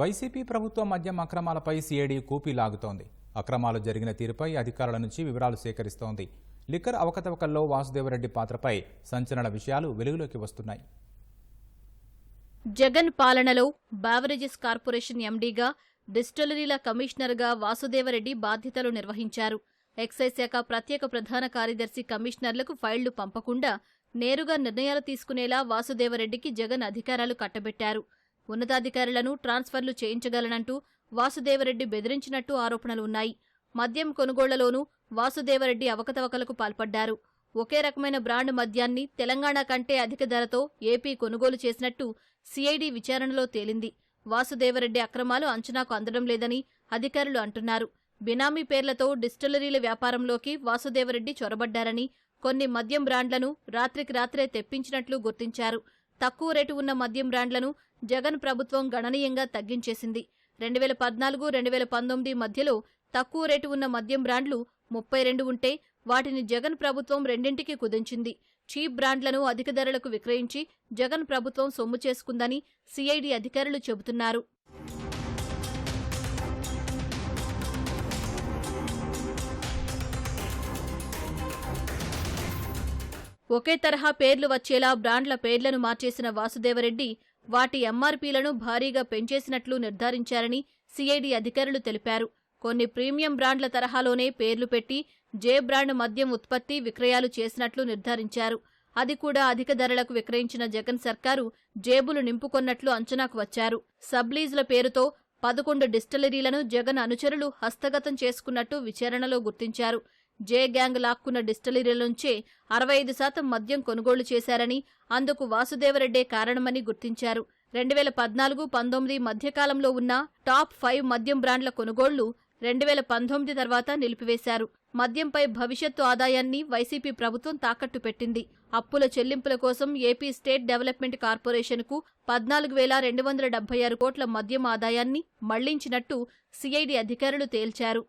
YCP ప్రభుత్వం మద్యం అక్రమాలపై CID కూపీ లాగుతోంది. అక్రమాలు జరిగిన తీరుపై అధికారుల నుంచి వివరాలు సేకరిస్తోంది. లిక్కర్ అవకతవకల్లో వాసుదేవరెడ్డి పాత్రపై సంచలన విషయాలు వెలుగులోకి వస్తున్నాయి. జగన్ పాలనలో బావరేజెస్ కార్పొరేషన్ ఎండీగా డిస్టిలరీల కమిషనర్గా వాసుదేవరెడ్డి బాధ్యతలు నిర్వహించారు. ఎక్సైజ్ శాఖ ప్రత్యేక ప్రధాన కార్యదర్శి కమిషనర్లకు ఫైళ్ళు పంపకుండా నేరుగా నిర్ణయాలు తీసుకునేలా వాసుదేవరెడ్డికి జగన్ అధికారాలు కట్టబెట్టారు. ఉన్నతాధికారులను ట్రాన్స్ఫర్లు చేయించగలనంటూ వాసుదేవరెడ్డి బెదిరించినట్టు ఆరోపణలు ఉన్నాయి. మద్యం కొనుగోళ్ళలోనూ వాసుదేవరెడ్డి అవకతవకలకు పాల్పడ్డారు. ఒకే రకమైన బ్రాండ్ మద్యాన్ని తెలంగాణ కంటే అధిక ధరతో ఏపీ కొనుగోలు చేసినట్టు సిఐడి విచారణలో తేలింది. వాసుదేవరెడ్డి అక్రమాలు అంచనాకు అందడం లేదని అధికారులు అంటున్నారు. బినామీ పేర్లతో డిస్టిలరీల వ్యాపారంలోకి వాసుదేవరెడ్డి చొరబడ్డారని కొన్ని మద్యం బ్రాండ్లను రాత్రికి రాత్రే తెప్పించినట్లు గుర్తించారు. తక్కువ రేటు ఉన్న మద్యం బ్రాండ్లను జగన్ ప్రభుత్వం గణనీయంగా తగ్గించేసింది. రెండు వేల పద్నాలుగు రెండు వేల పంతొమ్మిది మధ్యలో తక్కువ రేటు ఉన్న మద్యం బ్రాండ్లు ముప్పై రెండు ఉంటే వాటిని జగన్ ప్రభుత్వం రెండింటికి కుదించింది. చీప్ బ్రాండ్లను అధిక ధరలకు విక్రయించి జగన్ ప్రభుత్వం సొమ్ము చేసుకుందని సిఐడి అధికారులు చెబుతున్నారు. ఒకే తరహా పేర్లు వచ్చేలా బ్రాండ్ల పేర్లను మార్చేసిన వాసుదేవరెడ్డి వాటి ఎంఆర్పీలను భారీగా పెంచేసినట్లు నిర్ధారించారని సిఐడి అధికారులు తెలిపారు. కొన్ని ప్రీమియం బ్రాండ్ల తరహాలోనే పేర్లు పెట్టి జే బ్రాండ్ మద్యం ఉత్పత్తి విక్రయాలు చేసినట్లు నిర్ధారించారు. అది కూడా అధిక ధరలకు విక్రయించిన జగన్ సర్కారు జేబులు నింపుకొన్నట్లు అంచనాకు వచ్చారు. సబ్లీజుల పేరుతో పదకొండు డిస్టిలరీలను జగన్ అనుచరులు హస్తగతం చేసుకున్నట్టు విచారణలో గుర్తించారు. జే గ్యాంగ్ లాక్కున్న డిస్టిలరీల నుంచే అరవై ఐదు శాతం మద్యం కొనుగోలు చేశారని అందుకు వాసుదేవరెడ్డే కారణమని గుర్తించారు. రెండు వేల పద్నాలుగు పంతొమ్మిది మధ్యకాలంలో ఉన్న టాప్ ఫైవ్ మద్యం బ్రాండ్ల కొనుగోళ్ళు రెండు వేల పంతొమ్మిది తర్వాత నిలిపివేశారు. మద్యంపై భవిష్యత్తు ఆదాయాన్ని వైసీపీ ప్రభుత్వం తాకట్టు పెట్టింది. అప్పుల చెల్లింపుల కోసం ఏపీ స్టేట్ డెవలప్మెంట్ కార్పొరేషన్కు పద్నాలుగు వేల రెండు వందల డెబ్బై ఆరు కోట్ల మద్యం ఆదాయాన్ని మళ్ళించినట్టు సిఐడి అధికారులు తేల్చారు.